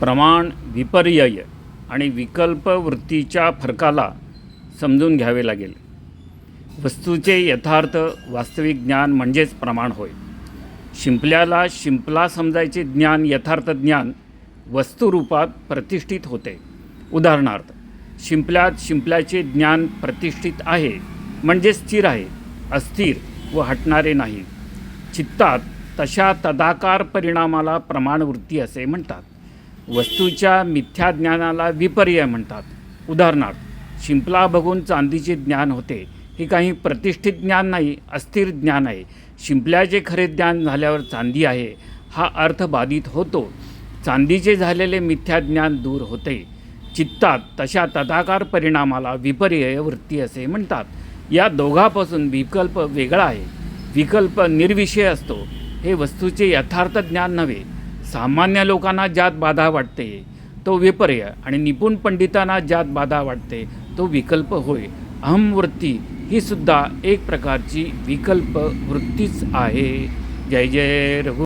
प्रमाण विपर्यय आणि विकल्प वृत्तीच्या फरकाला समजून घ्यावे लागेल. वस्तूचे यथार्थ वास्तविक ज्ञान म्हणजेच प्रमाण होय. शिंपल्याला शिंपला समजायचे ज्ञान यथार्थ ज्ञान वस्तुरूपात प्रतिष्ठित होते. उदाहरणार्थ शिंपल्यात शिंपल्याचे ज्ञान प्रतिष्ठित आहे म्हणजे स्थिर आहे अस्थिर व हटणारे नाही. चित्तात तशा तदाकार परिणामाला प्रमाणवृत्ती असे म्हणतात. वस्तूच्या मिथ्या ज्ञानाला विपर्यय म्हणतात. उदाहरणार्थ शिंपला बघून चांदीचे ज्ञान होते हे काही प्रतिष्ठित ज्ञान नाही अस्थिर ज्ञान आहे. शिंपल्याचे खरे ज्ञान झाल्यावर चांदी आहे हा अर्थ बाधित होतो. चांदीचे झालेले मिथ्या ज्ञान दूर होते. चित्तात तशा तदाकार परिणामाला विपर्यय वृत्ती असे म्हणतात. या दोघापासून विकल्प वेगळा आहे. विकल्प निर्विषय असतो. हे वस्तूचे यथार्थ ज्ञान नव्हे सामान्य लोकांना ज्यात बाधा वाटते तो विपर्य आणि निपुण पंडितांना ज्यात बाधा वाटते तो विकल्प होय. अहमवृत्ती ही सुद्धा एक प्रकारची विकल्प वृत्तीच आहे. जय जय रघु